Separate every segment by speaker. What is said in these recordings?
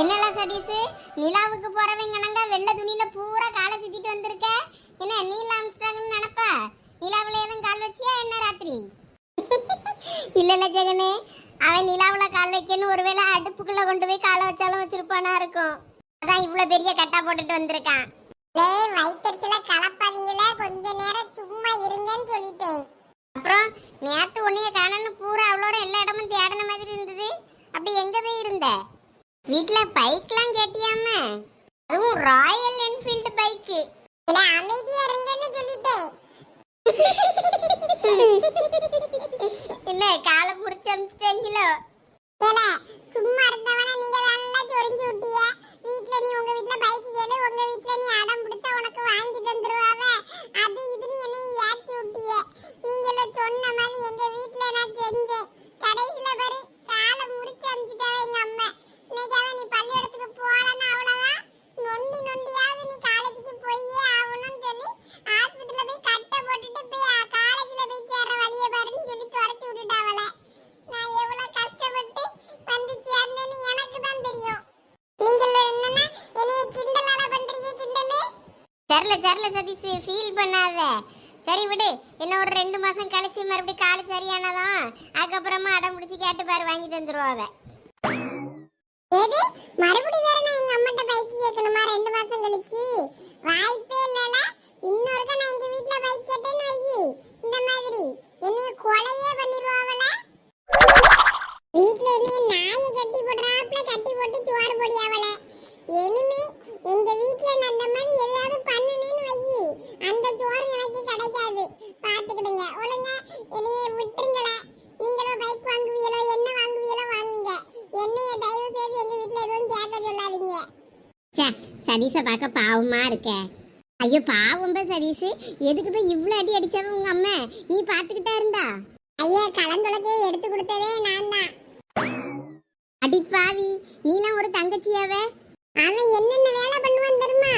Speaker 1: என்னல சதீஷ்? நிலாவுக்கு போறவங்கனங்க வெள்ளை துணியில பூரா காலை சுத்திட்டு வந்திருக்க? என்ன நீல ஆம்ஸ்ட்ராங்னு நினைப்பா? நிலாவுல எதுவும் கால் வச்சியா என்ன ராத்திரி? இல்ல இல்ல ஜெகனே அவன் நிலாவுல கால் வைக்கணும் ஒருவேளை அடுப்புக்குள்ள கொண்டு போய் காலை வச்சாலும் வச்சிருப்பானா இருக்கும். அதான் இவ்வளவு பெரிய கட்டா போட்டுட்டு வந்திருக்கான். லேய் வயிற்றுல கலப்பாதீங்களே கொஞ்ச நேரம் சும்மா இருங்கன்னு சொல்லிட்டேன். அப்புறம் நேத்து உன்னைய காணன்னு பூரா அவ்வளோ எல்லா இடமும் தேடின மாதிரி இருந்தது. அப்படி எங்க போய் இருந்த? வீட்ல பைக்லாம் கேட்டியாம? அதுவும் ராயல் என்ஃபீல்டு பைக்கு. இல்ல அமைதியா இருங்கன்னு சொல்லிட்டேன். என்ன காலை புடிச்சு அமிச்சிட்டீங்களோ? சும்மா இருந்தவன நீங்க நல்லா சொரிஞ்சு விட்டிய. வீட்ல நீ உங்க வீட்ல பைக் கேளு உங்க வீட்ல நீ அடம் பிடிச்சா உனக்கு வாங்கி தந்துருவாவ. அது இதுன்னு என்னை ஏத்தி விட்டிய. நீங்கள சொன்ன மாதிரி எங்க வீட்ல நான் செஞ்சேன். கடைசில பாரு காலை முறிச்சு அமிச்சிட்டாவ எங்க அம்மா. இன்னைக்காவது நீ பள்ளிக்கூடத்துக்கு போலன்னா அவ்வளவுதான். நொண்டி நொண்டியாவது நீ காலேஜுக்கு போயே ஆகணும்னு சொல்லி ஆஸ்பத்திரியில போய் கட்டை போட்டுட்டு போய் காலேஜில் போய் சேர்ற வழியை பாருன்னு சொல்லி துரத்தி விட்டுட்டாவல நான் எவ்வளோ கஷ்டப்பட்டு வந்து சேர்ந்தேன்னு எனக்கு தான் தெரியும். நீங்கள் என்னன்னா என்னைய கிண்டலால பண்றீங்க கிண்டலு? தெரியல தெரியல சதீஷ் ஃபீல் பண்ணாத. சரி விடு என்ன ஒரு ரெண்டு மாதம் கழிச்சு மறுபடியும் காலு சரியானதான் அதுக்கப்புறமா அடம் பிடிச்சி கேட்டு பாரு வாங்கி தந்துருவாவ ஏது மறுபடி வேற நான் எங்க அம்மாட்ட பைக் கேட்கணுமா? ரெண்டு மாசம் கழிச்சு. வாய்ப்பே இல்லல. இன்னொருக்க நான் எங்க வீட்ல பைக் கேட்டேன்னு வை. இந்த மாதிரி. என்னைய கொலையே பண்ணிடுவாவல வீட்ல என்னைய நாயை கட்டி போடுறாப்புல கட்டி போட்டு சோறு பொடியாவல என்ன எங்க வீட்ல நான் அந்த மாதிரி ஏதாவது பண்ணுனேன்னு வை அந்த சோறு எனக்கு கிடைக்காது பாத்துக்கிடுங்க ஒழுங்கா என்னைய விட்டுருங்களே நீங்களும் பைக் வாங்குவீங்களோ என்ன வாங்குவீங்களோ வாங்குங்க என்னைய தயவு செய்து எங்க வீட்ல எதுவும் கேட்க சொல்லாதீங்க சதீஷ பார்க்க பாவமா இருக்க? ஐயோ பாவம் பா சதீஷ். எதுக்கு போய் இவ்வளவு அடி அடிச்சவ உங்க அம்மா? நீ பாத்துக்கிட்டா இருந்தா? ஐயா கலந்துலக்கே எடுத்து கொடுத்ததே நான் தான். அடி பாவி நீலாம் ஒரு தங்கச்சியாவ? அவன் என்னென்ன வேலை பண்ணுவான் தெரியுமா?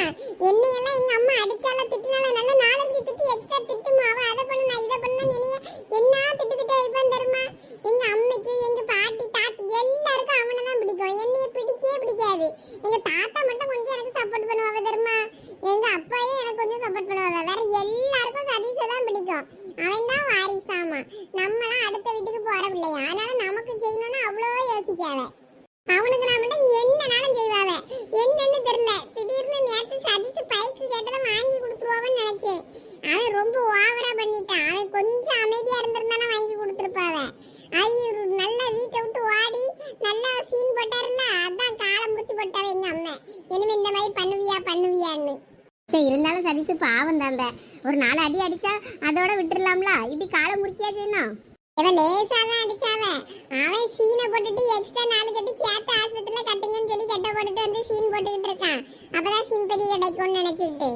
Speaker 1: என்னையெல்லாம் எங்க அம்மா அடிச்சால திட்டுனால நல்ல நாலஞ்சு திட்டு எக்ஸ்ட்ரா திட்டுமா அவ அதை பண்ணு நான் இதை பண்ணு என்னைய என்ன திட்டு திட்ட வைப்பான் தெரியுமா? எங்க அம்மைக்கு எங்க பாட்டி தாத்தி எல்லாருக்கும் அவனை தான் பிடிக்கும். என்னைய பிடிக்கவே பிடிக்காது. எங்க தாத்தா மட்டும் கொஞ்சம் எனக்கு சப்போர்ட் பண்ணுவாங்க தெரியுமா எங்க அப்பாயும் எனக்கு கொஞ்சம் சப்போர்ட் பண்ணுவாங்க வேற எல்லாருக்கும் சதீஷை தான் பிடிக்கும் அவன் தான் வாரிசாமா நம்மளாம் அடுத்த வீட்டுக்கு போற பிள்ளையா அதனால நமக்கு செய்யணும்னு அவ்வளோ யோசிக்காவ அவனுக்கு நான் மட்டும் என்னனாலும் செய்வாவ என்னன்னு தெரியல திடீர்னு நேத்து சதீஷ் பைக்கு கேட்டதை வாங்கி கொடுத்துருவாவன்னு நினைச்சேன் அவன் ரொம்ப ஓவரா பண்ணிட்டான். அவன் கொஞ்சம் அமைதியா இருந்திருந்தானே வாங்கி கொடுத்துருப்பாவ. ஐயோ நல்ல வீட்டை விட்டு ஓடி நல்லா சீன் போட்டாருல்ல அதான் காலை முடிச்சு போட்டாவ எங்க அம்மா. இனிமே இந்த மாதிரி பண்ணுவியா பண்ணுவியான்னு. சரி இருந்தாலும் சதீஷ் பாவம் தாம்ப ஒரு நாலு அடி அடிச்சா அதோட விட்டுடலாம்ல இப்படி காலை முறிக்கியா செய்யணும் இவன் லேசா தான் அடிச்சாவ. அவன் சீனை போட்டுட்டு எக்ஸ்ட்ரா நாலு கட்டி சேர்த்து ஆஸ்பத்திரியில கட்டுங்கன்னு சொல்லி கட்ட போட்டுட்டு வந்து சீன் போட்டுக்கிட்டு இருக்கான். அப்பதான் சிம்பதி கிடைக்கும்னு நினைச்சிட்டு.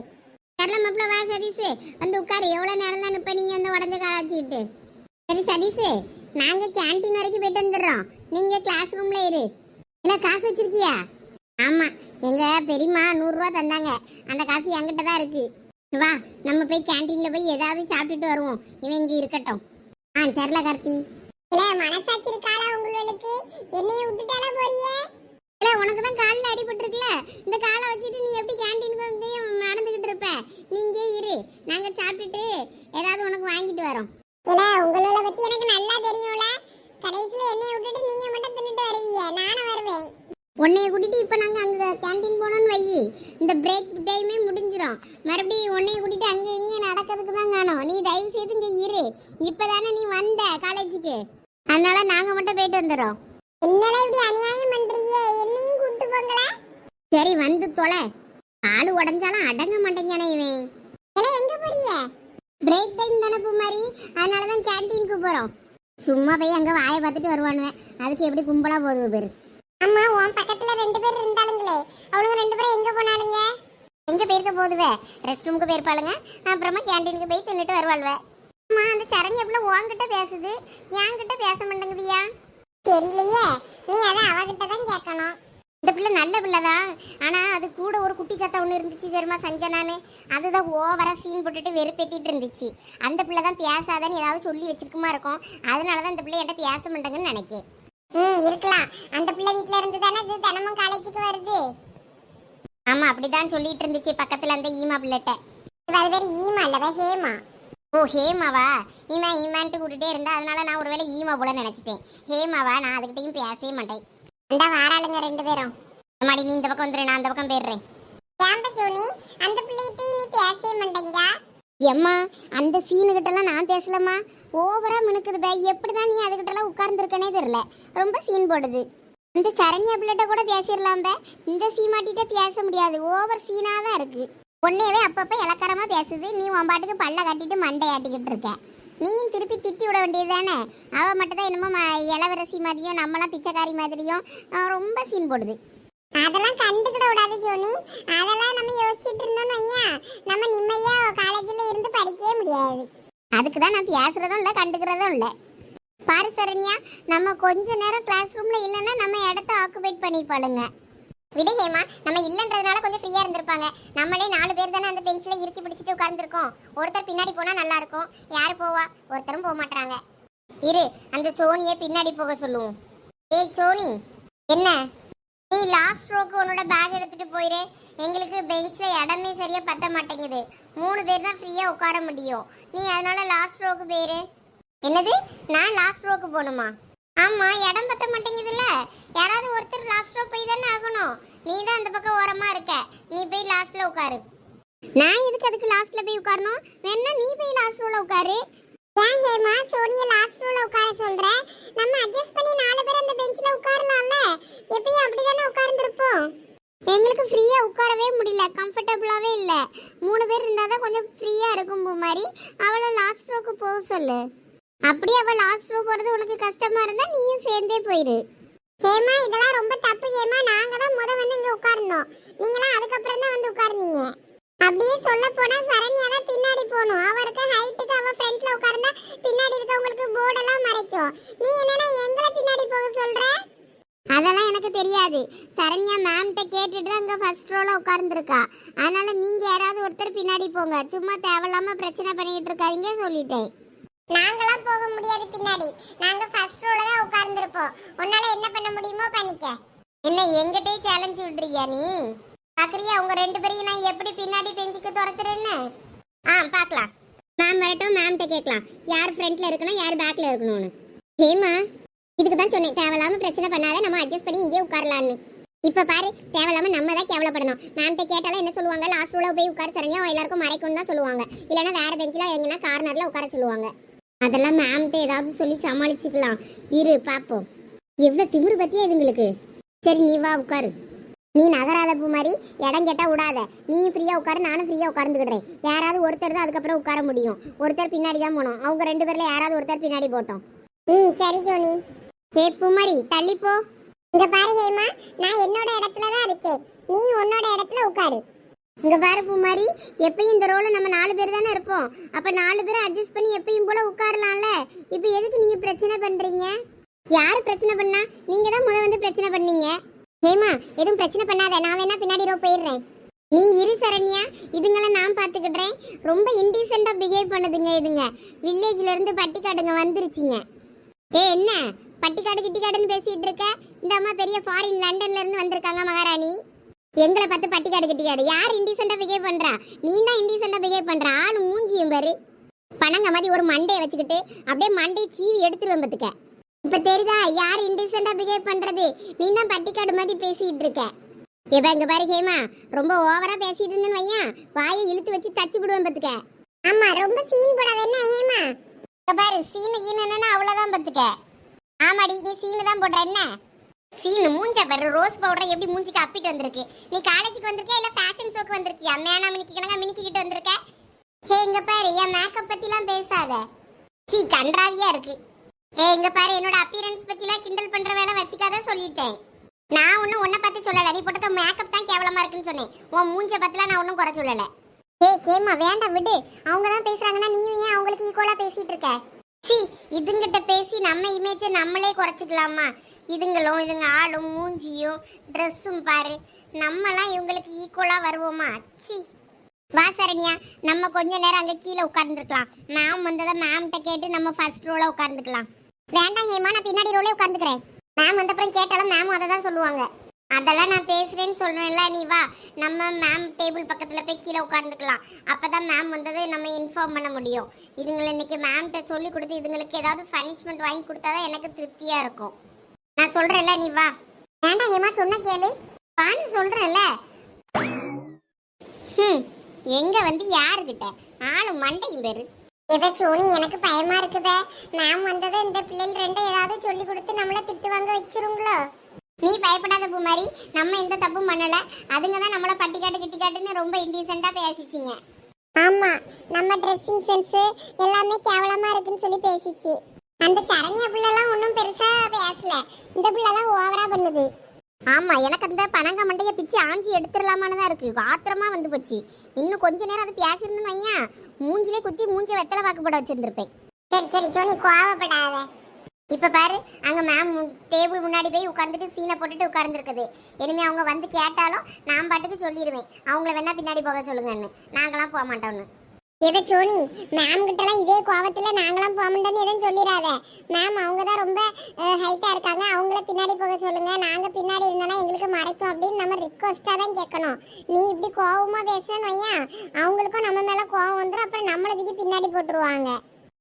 Speaker 1: தெரியல மாப்பிள்ள வா சதீஷ். வந்து உட்காரு. எவ்வளவு நேரம் தான் நிப்ப நீங்க வந்து உடஞ்ச காலாச்சிக்கிட்டு சரி சதீஷ் நாங்க கேண்டீன் வரைக்கும் போயிட்டு வந்துடுறோம். நீங்க கிளாஸ் ரூம்ல இரு. இல்ல காசு வச்சிருக்கியா? ஆமா. எங்க பெரியம்மா நூறுரூவா தந்தாங்க. அந்த காசு என்கிட்ட தான் இருக்கு. வா நம்ம போய் கேண்டீன்ல போய் ஏதாவது சாப்பிட்டுட்டு வருவோம். இவன் இங்க இருக்கட்டும். ஆ சரில கார்த்தி. இல்ல மனசாட்சி உங்களுக்கு? என்னைய விட்டுட்டாலே போறியே? இல்ல உனக்கு தான் காலில் அடிபட்டிருக்குல இந்த காலை வச்சுட்டு நீ எப்படி கேண்டீனுக்கு வந்து நடந்துகிட்டு இருப்ப? நீ இங்கே இரு. நாங்க சாப்பிட்டுட்டு ஏதாவது உனக்கு வாங்கிட்டு வரோம். இல்ல உங்களோட பத்தி எனக்கு நல்லா தெரியும்ல. கடைசியில என்னைய விட்டுட்டு நீங்க மட்டும் தின்னுட்டு வருவீங்க. நானும் வருவேன். உன்னைய கூட்டிட்டு இப்போ நாங்கள் அங்கே கேண்டீன் போனோம்னு வை இந்த பிரேக் டைமே முடிஞ்சிடும் மறுபடியும் உன்னைய கூட்டிட்டு அங்கே இங்கேயும் நடக்கிறதுக்கு தான் காணும். நீ தயவு செய்து இங்கே இரு. இப்போதானே நீ வந்த காலேஜுக்கு அதனால நாங்கள் மட்டும் போயிட்டு வந்துடுறோம். என்னடா இப்படி அநியாயம் பண்றீங்க? என்னையும் கூட்டு போங்களா. சரி வந்து தொலை. காலு உடஞ்சாலும் அடங்க மாட்டேங்கானே இவன். எங்க போறீங்க? பிரேக் டைம் தானே பூமாரி. அதனால தான் கேண்டீனுக்கு போகிறோம் சும்மா போய் அங்கே வாயை பார்த்துட்டு வருவானுவேன். அதுக்கு எப்படி கும்பலாக போகுது பேர்? அம்மா உன் பக்கத்துல ரெண்டு பேர் இருந்தாலுங்களே அவனுங்க ரெண்டு பேரும் எங்க போனாலுங்க எங்க போயிருக்க போதுவே ரெஸ்ட் ரூமுக்கு போயிருப்பாளுங்க. அப்புறமா கேண்டீனுக்கு போய் தின்னுட்டு வருவாள்வ. அம்மா அந்த சரண் எவ்வளவு உன்கிட்ட பேசுது. என்கிட்ட பேச மாட்டேங்குதியா தெரியலையே. நீ அதை அவகிட்ட தான் கேட்கணும். இந்த பிள்ளை நல்ல பிள்ளை தான் ஆனா அது கூட ஒரு குட்டி சத்தம் ஒன்று இருந்துச்சு சரிமா சஞ்சனான்னு? அதுதான் ஓவரா சீன் போட்டுட்டு வெறுப்பேத்திட்டு இருந்துச்சு. அந்த பிள்ளை தான் பேசாதன்னு ஏதாவது சொல்லி வச்சிருக்குமா இருக்கும். அதனால தான் இந்த பிள்ளை என்கிட்ட பேச மாட்டேங்குன்னு நினைக்கேன்.
Speaker 2: ம் இருக்கலாம். அந்த பிள்ளை வீட்ல இருந்து தானே இது தினமும் காலேஜுக்கு வருது?
Speaker 1: ஆமா அப்படிதான் சொல்லிட்டு இருந்துச்சு பக்கத்துல அந்த ஈமா பிள்ளைட்ட
Speaker 2: இவ அது பேர் ஈமா இல்லவ ஹேமா?
Speaker 1: ஓ ஹேமாவா ஈமா ஈமான்ட்டு கூட்டிட்டே இருந்தா அதனால நான் ஒருவேளை ஈமா போல நினைச்சிட்டேன். ஹேமாவா நான் அதுகிட்டயும் பேசவே மாட்டேன்.
Speaker 2: அந்த வாராளுங்க ரெண்டு பேரும்.
Speaker 1: அம்மாடி நீ இந்த பக்கம் வந்துரு நான் அந்த பக்கம் போயிடுறேன்.
Speaker 2: ஏன் சோனி அந்த பிள்ளைகிட்ட நீ பேசவே மாட்டேங்க?
Speaker 1: எம்மா அந்த சீனுகிட்டலாம் நான் பேசலம்மா. ஓவரா மினுக்குது பே எப்படிதான் நீ அதுகிட்டலாம் உட்கார்ந்துருக்கனே தெரியல. ரொம்ப சீன் போடுது. இந்த சரண்யா பிள்ளைகிட்ட கூட பேசிடலாம் பே. இந்த சீமாட்டிகிட்ட பேச முடியாது. ஓவர் சீனாக தான் இருக்கு. உன்னையவே அப்பப்போ இலக்காரமா பேசுது. நீ உன் பாட்டுக்கு பல்ல கட்டிட்டு மண்டை ஆட்டிக்கிட்டு இருக்க. நீயும் திருப்பி திட்டி விட வேண்டியது தானே அவள் மட்டும் தான் என்னமோ இளவரசி மாதிரியும் நம்மளாம் பிச்சைக்காரி மாதிரியும் ரொம்ப சீன் போடுது.
Speaker 2: அதெல்லாம் கண்டுக்கிட விடாது ஜோனி. அதெல்லாம் நம்ம யோசிச்சுட்டு இருந்தோம்னு வையா. நம்ம நிம்மதியா காலேஜ்ல இருந்து படிக்கவே முடியாது.
Speaker 1: அதுக்கு தான் நான் பேசுறதும் இல்லை கண்டுக்கிறதும் இல்லை. பாரு சரண்யா நம்ம கொஞ்ச நேரம் கிளாஸ் ரூம்ல இல்லைன்னா நம்ம இடத்த ஆக்குபைட் பண்ணிப்பாளுங்க. விடு ஹேமா நம்ம இல்லைன்றதுனால கொஞ்சம் ஃப்ரீயா இருந்திருப்பாங்க. நம்மளே நாலு பேர் தானே அந்த பெஞ்சில் இறுக்கி பிடிச்சிட்டு உட்காந்துருக்கோம் ஒருத்தர் பின்னாடி போனால் நல்லா இருக்கும். யாரு போவா? ஒருத்தரும் போக மாட்டாங்க இரு அந்த சோனியை பின்னாடி போக சொல்லுவோம். ஏய் சோனி என்ன? நீ லாஸ்ட் ரோக்கு உன்னோட பேக் எடுத்துட்டு போயிரு. எங்களுக்கு பெஞ்சில் இடமே சரியா பத்த மாட்டேங்குது. மூணு பேர் தான் ஃப்ரீயா உட்கார முடியும். நீ அதனால லாஸ்ட் ரோக்கு போயிரு. என்னது? நான் லாஸ்ட் ரோக்கு போகணுமா? ஆமா இடம் பத்த மாட்டேங்குதுல்ல. யாராவது ஒருத்தர் லாஸ்ட் ரோ போய் போகணும் நீ தான் அந்த பக்கம் ஓரமா இருக்க. நீ போய் லாஸ்ட்ல உட்காரு. நான் எதுக்கு அதுக்கு லாஸ்ட்ல போய் உட்காரணும்? வேணா நீ போய் லாஸ்ட் ரோல உட்காரு.
Speaker 2: ஏன் ஹேமா சோனிய லாஸ்ட் ரோல உட்கார சொல்ற? நம்ம அட்ஜஸ்ட் பண்ணி நாலு பேர் அந்த பெஞ்ச்ல உட்காரலாம்ல. எப்பயும் அப்படிதானே உட்கார்ந்திருப்போம்.
Speaker 1: எங்களுக்கு ஃப்ரீயா உட்காரவே முடியல. கம்ஃபர்டபுளாவே இல்ல. மூணு பேர் இருந்தாதான் கொஞ்சம் ஃப்ரீயா இருக்கும் மாதிரி அவளை லாஸ்ட் ரோக்கு போக சொல்லு. அப்படியே அவள் லாஸ்ட் ரோ போறது உனக்கு கஷ்டமா இருந்தா நீயும் சேர்ந்தே போயிரு.
Speaker 2: ஹேமா இதெல்லாம் ரொம்ப தப்பு ஹேமா. நாங்க தான் முத வந்து இங்க உட்கார்ந்தோம். நீங்களாம் அதுக்கப்புறம் தான் வந்து உட்கார்ந்தீங்க. அப்படியே சொல்ல போனா சரண்யா தான் பின்னாடி போகணும். அவருக்கு ஹைட்டுக்கு அவ ஃப்ரண்ட்ல உட்கார்ந்தா பின்னாடி இருக்கவங்களுக்கு போர்டெல்லாம் மறைக்கும். நீ என்னன்னா எங்களை பின்னாடி போக சொல்ற?
Speaker 1: அதெல்லாம் எனக்கு தெரியாது. சரண்யா மேம்கிட்ட கேட்டுட்டு தான் இங்கே ஃபர்ஸ்ட் ரோவில் உட்கார்ந்துருக்கா. அதனால் நீங்கள் யாராவது ஒருத்தர் பின்னாடி போங்க. சும்மா தேவையில்லாமல் பிரச்சனை பண்ணிக்கிட்டு இருக்காதீங்க சொல்லிட்டேன்.
Speaker 2: நாங்களாம் போக முடியாது பின்னாடி. நாங்க ஃபர்ஸ்ட் ரோல தான் உட்கார்ந்திருப்போம். உன்னால என்ன பண்ண முடியுமோ பண்ணிக்க.
Speaker 1: என்ன எங்கிட்டே சேலஞ்ச் விடுறியா நீ? பாக்குறியா உங்க ரெண்டு பேரையும் நான் எப்படி பின்னாடி பெஞ்சுக்கு துரத்துறேன்னு? ஆ பார்க்கலாம் மேம் வரட்டும் மேம்கிட்ட கேட்கலாம். யார் ஃப்ரண்ட்ல இருக்கணும் யார் பேக்ல இருக்கணும்னு? ஹேமா இதுக்கு தான் சொன்னேன். தேவையில்லாம பிரச்சனை பண்ணாத நம்ம அட்ஜஸ்ட் பண்ணி இங்கே உட்காரலான்னு. இப்ப பாரு தேவையில்லாம நம்ம தான் கேவலப்படணும். மேம்கிட்ட கேட்டாலும் என்ன சொல்லுவாங்க? லாஸ்ட் ரோல போய் உட்கார சரிங்க எல்லாருக்கும் மறைக்கும் தான் சொல்லுவாங்க. இல்லைன்னா வேற பெஞ்சில் எங்கன்னா கார்னர்ல உட்கார சொல்லுவாங்க. அதெல்லாம் மேம்கிட்ட ஏதாவது சொல்லி சமாளிச்சுக்கலாம். இரு பாப்போம். எவ்வளவு திமிரு பத்தியா இதுங்களுக்கு சரி நீ வா உட்காரு. நீ நகராத பூ மாதிரி இடம் கேட்டா விடாத. நீ ஃப்ரீயா உட்காரு நானும் ஃப்ரீயா உட்கார்ந்துக்கிடுறேன். யாராவது ஒருத்தர் தான் அதுக்கப்புறம் உட்கார முடியும். ஒருத்தர் பின்னாடி தான் போகணும் அவங்க ரெண்டு பேர்ல யாராவது ஒருத்தர் பின்னாடி போட்டோம்.
Speaker 2: ம் சரி ஜோனி.
Speaker 1: ஏ பூமாரி தள்ளி போ.
Speaker 2: இங்க பாரு ஹேமா நான் என்னோட இடத்துல தான் இருக்கேன். நீ உன்னோட இடத்துல உட்காரு.
Speaker 1: இங்க பாரு பூமாரி எப்பயும் இந்த ரோல நம்ம நாலு பேர் தானே இருப்போம். அப்ப நாலு பேரை அட்ஜஸ்ட் பண்ணி எப்பயும் போல உட்காரலாம்ல? இப்போ எதுக்கு நீங்க பிரச்சனை பண்றீங்க? யார் பிரச்சனை பண்ணா? நீங்க தான் முத வந்து பிரச்சனை பண்ணீங்க. ஹேமா எதுவும் பிரச்சனை பண்ணாத. நான் வேணா பின்னாடி ரோ போயிடுறேன். நீ இரு சரண்யா. இதுங்களை நான் பார்த்துக்கிடுறேன். ரொம்ப இன்டீசெண்டாக பிஹேவ் பண்ணுதுங்க இதுங்க. வில்லேஜ்ல இருந்து பட்டிக்காடுங்க வந்துருச்சுங்க. ஏ என்ன? பட்டிக்காடு கிட்டிக்காடுன்னு பேசிட்டு இருக்க? இந்த அம்மா பெரிய ஃபாரின் லண்டன்ல இருந்து வந்திருக்காங்க மகாராணி. எங்களை பார்த்து பட்டிக்காடு கிட்டிக்காடு. யார் இன்டீசெண்டா பிஹேவ் பண்றா? நீ தான் இன்டீசெண்டா பிஹேவ் பண்ற. ஆளு மூஞ்சியும் பாரு. பணங்க மாதிரி ஒரு மண்டையை வச்சுக்கிட்டு அப்படியே மண்டையை சீவி எடுத்துருவேன் பத்துக்க இப்ப தெரியுதா? யார் இன்டீசெண்டா பிஹேவ் பண்றது? நீ தான் பட்டிக்காடு மாதிரி பேசிட்டு இருக்க. இப்ப இங்க பாரு ஹேமா. ரொம்ப ஓவரா பேசிட்டு இருந்தேன்னு வையன். வாயை இழுத்து வச்சு தச்சு விடுவேன் பத்துக்க
Speaker 2: ஆமா ரொம்ப சீன் போடாத என்ன ஹேமா?
Speaker 1: பாரு சீனு கீனு என்னன்னா அவ்வளவுதான் பத்துக்க ஆமாடி நீ சீனு தான் போடுற என்ன? சீனு மூஞ்ச பாரு ரோஸ் பவுடர் எப்படி மூஞ்சிக்கு அப்பிட்டு வந்திருக்கு. நீ காலேஜுக்கு வந்திருக்கியா இல்ல ஃபேஷன் ஷோக்கு வந்திருக்கியா? மேனா மினிக்கு கணக்கா மினிக்கிட்டு வந்திருக்க? ஹே இங்க பாரு என் மேக்கப் பத்திலாம் பேசாத. சீ கன்றாவியா இருக்கு. ஏ இங்க பாரு என்னோட அப்பியரன்ஸ் பத்திலாம் கிண்டல் பண்ற வேலை வச்சுக்காத சொல்லிட்டேன். நான் ஒன்னும் உன்னை பற்றி சொல்லல. நீ போட்டது மேக்கப் தான் கேவலமா இருக்குன்னு சொன்னேன். உன் மூஞ்ச பத்திலாம் நான் ஒன்றும் குறை சொல்லல. ஏய் கேமா வேண்டாம் விடு. அவங்க தான் பேசுறாங்கன்னா நீயும் ஏன் அவங்களுக்கு ஈக்குவலா பேசிட்டு இருக்க? சி இதுங்கிட்ட பேசி நம்ம இமேஜை நம்மளே குறைச்சிக்கலாமா? இதுங்களும் இதுங்க ஆளும் மூஞ்சியும் ட்ரெஸ்ஸும் பாரு. நம்மலாம் இவங்களுக்கு ஈக்குவலா வருவோமா? சி. வா சரண்யா. நம்ம கொஞ்ச நேரம் அங்க கீழே உட்காந்துருக்கலாம் மேம் வந்ததை மேம்கிட்ட கேட்டு நம்ம ஃபர்ஸ்ட் ரோல உட்கார்ந்துக்கலாம். வேண்டாம் ஏமா நான் பின்னாடி ரோலே உட்கார்ந்துக்கிறேன். மேம் வந்த அப்புறம் கேட்டாலும் மேம் அதை தான் சொல்லுவாங்க. அதெல்லாம் நான் பேசுகிறேன்னு சொல்கிறேன்ல நீ வா. நம்ம மேம் டேபிள் பக்கத்தில் போய் கீழே உட்காந்துக்கலாம் அப்போ தான் மேம் வந்தது நம்ம இன்ஃபார்ம் பண்ண முடியும். இதுங்களை இன்னைக்கு மேம்கிட்ட சொல்லி கொடுத்து இதுங்களுக்கு ஏதாவது பனிஷ்மெண்ட் வாங்கி கொடுத்தா தான் எனக்கு திருப்தியாக இருக்கும். நான் சொல்கிறேன்ல நீ வா. ஏன்டா ஏமா சொன்ன கேளு? வான்னு சொல்கிறேன்ல ம் எங்கே வந்து யாருக்கிட்ட ஆளு மண்டையும் பேர்.
Speaker 2: இவ சோனி எனக்கு பயமா இருக்குதே. மேம் வந்தது இந்த பிள்ளைகள் ரெண்டும் ஏதாவது சொல்லி கொடுத்து நம்மள திட்டு வாங்க வச்சிருங்களோ?
Speaker 1: நீ பயப்படாத பூமாரி நம்ம எந்த தப்பும் பண்ணல. அதுங்க தான் நம்மள பட்டிக்காட்டு கிட்டிக்காட்டுன்னு ரொம்ப இன்டீசெண்டா பேசிச்சிங்க.
Speaker 2: ஆமா நம்ம ட்ரெஸ்ஸிங் சென்ஸ் எல்லாமே கேவலமா இருக்குன்னு சொல்லி பேசிச்சு. அந்த சரண்யா பிள்ளைலாம் ஒன்றும் பெருசா பேசல. இந்த பிள்ளை தான் ஓவரா பண்ணுது.
Speaker 1: ஆமா எனக்கு அந்த பனங்க மண்டைய பிச்சு ஆஞ்சி எடுத்துடலாமான்னு தான் இருக்கு. ஆத்திரமா வந்து போச்சு. இன்னும் கொஞ்ச நேரம் அது பேசிருந்தேன்னு வையன். மூஞ்சிலே குத்தி மூஞ்சி வெத்தலை வாக்கு போட வச்சிருந்திருப்பேன்.
Speaker 2: சரி சரி சோனி கோவப்படாத.
Speaker 1: இப்போ பாரு அங்கே மேம் டேபிள் முன்னாடி போய் உட்காந்துட்டு சீனை போட்டுட்டு உட்காந்துருக்குது இனிமேல் அவங்க வந்து கேட்டாலும் நான் பாட்டுக்கு சொல்லிடுவேன். அவங்கள வேணா பின்னாடி போக சொல்லுங்கன்னு. நாங்களாம் போக மாட்டோம்னு.
Speaker 2: எதை சோனி? மேம் கிட்டலாம் இதே கோவத்தில் நாங்களாம் போக மாட்டோம்னு எதுவும் சொல்லிடாத. மேம் அவங்க தான் ரொம்ப ஹைட்டாக இருக்காங்க. அவங்கள பின்னாடி போக சொல்லுங்க. நாங்கள் பின்னாடி இருந்தோம்னா எங்களுக்கு மறைக்கும் அப்படின்னு நம்ம ரிக்வஸ்ட்டாக தான் கேட்கணும். நீ இப்படி கோவமாக பேசணும் வையன். அவங்களுக்கும் நம்ம மேலே கோவம் வந்துடும் அப்புறம் நம்மளதுக்கு பின்னாடி போட்டுருவாங்க.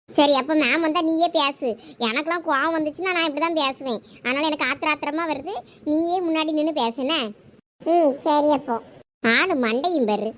Speaker 1: சரி அப்போ மேம் வந்தால் நீயே பேசு. எனக்குலாம் கோவம் வந்துச்சுன்னா நான் இப்படி தான் பேசுவேன். அதனால் எனக்கு ஆத்திர ஆத்திரமா வருது. நீயே முன்னாடி நின்று பேசுனே
Speaker 2: ம் சரி அப்போ.
Speaker 1: ஆளு மண்டையும் பெரு.